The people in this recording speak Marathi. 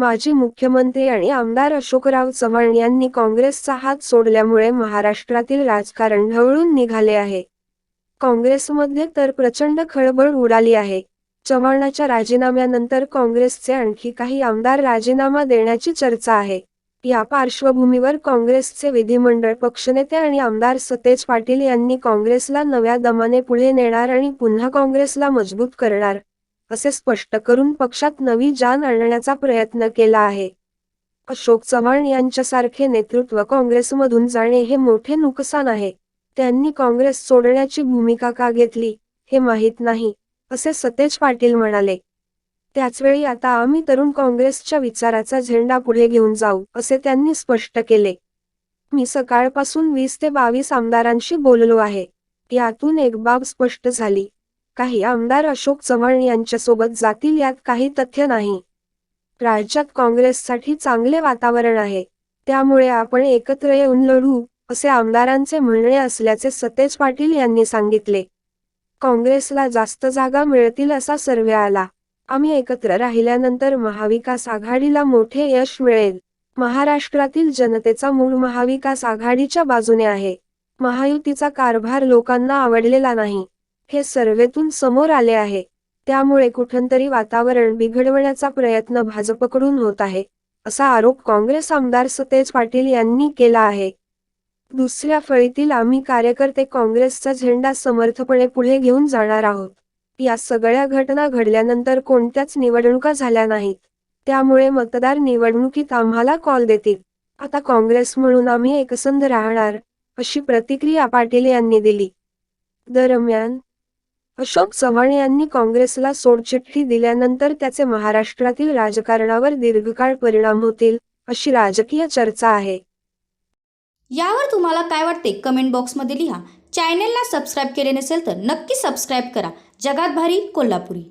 माजी मुख्यमंत्री आणि आमदार अशोकराव चव्हाण यांनी काँग्रेसचा हात सोडल्यामुळे महाराष्ट्रातील राजकारण ढवळून निघाले आहे. काँग्रेसमध्ये तर प्रचंड खळबळ उडाली आहे. चव्हाणाच्या राजीनाम्यानंतर काँग्रेसचे आणखी काही आमदार राजीनामा देण्याची चर्चा आहे. या पार्श्वभूमीवर काँग्रेसचे विधिमंडळ पक्षनेते आणि आमदार सतेज पाटील यांनी काँग्रेसला नव्या दमाने पुढे नेणार आणि पुन्हा काँग्रेसला मजबूत करणार. असे स्पष्ट करून पक्षात नवी जान आणण्याचा प्रयत्न केला आहे. अशोक चव्हाण यांच्यासारखे नेतृत्व काँग्रेसमधून जाणे हे मोठे नुकसान आहे. त्यांनी काँग्रेस सोडण्याची भूमिका का घेतली हे माहीत नाही असे सतेज पाटील म्हणाले. त्याचवेळी आता आम्ही तरुण काँग्रेसच्या विचाराचा झेंडा पुढे घेऊन जाऊ असे त्यांनी स्पष्ट केले. मी सकाळपासून वीस ते बावीस आमदारांशी बोललो आहे. यातून एक बाब स्पष्ट झाली. काही आमदार अशोक चव्हाण यांच्यासोबत जातील यात काही तथ्य नाही. राज्यात काँग्रेससाठी चांगले वातावरण आहे. त्यामुळे आपण एकत्र येऊन लढू असे आमदारांचे म्हणणे असल्याचे सतेज पाटील यांनी सांगितले. काँग्रेसला जास्त जागा मिळतील असा सर्वे आला. आम्ही एकत्र राहिल्यानंतर महाविकास आघाडीला मोठे यश मिळेल. महाराष्ट्रातील जनतेचा मूळ महाविकास आघाडीच्या बाजूने आहे. महायुतीचा कारभार लोकांना आवडलेला नाही. हे सर्वेतून समोर आले आहे. त्यामुळे कुठंतरी वातावरण बिघडवण्याचा प्रयत्न भाजपकडून होत आहे असा आरोप काँग्रेस आमदार सतेज पाटील यांनी केला आहे. दुसऱ्या फळीतील आम्ही कार्यकर्ते काँग्रेसचा झेंडा समर्थपणे पुढे घेऊन जाणार आहोत. या सगळ्या घटना घडल्यानंतर कोणत्याच निवडणुका झाल्या नाहीत. त्यामुळे मतदार निवडणुकीत आम्हाला कॉल देतील. आता काँग्रेस म्हणून आम्ही एकसंध राहणार अशी प्रतिक्रिया पाटील यांनी दिली. दरम्यान अशोक चव्हाण यांनी काँग्रेसला सोडचिठ्ठी दिल्यानंतर त्याचे महाराष्ट्रातील राजकारणावर दीर्घकाळ परिणाम होतील अशी राजकीय चर्चा आहे. यावर तुम्हाला काय वाटते कमेंट बॉक्समध्ये लिहा. चॅनेलला सबस्क्राईब केले नसेल तर नक्की सबस्क्राईब करा. जगात भारी कोल्हापुरी.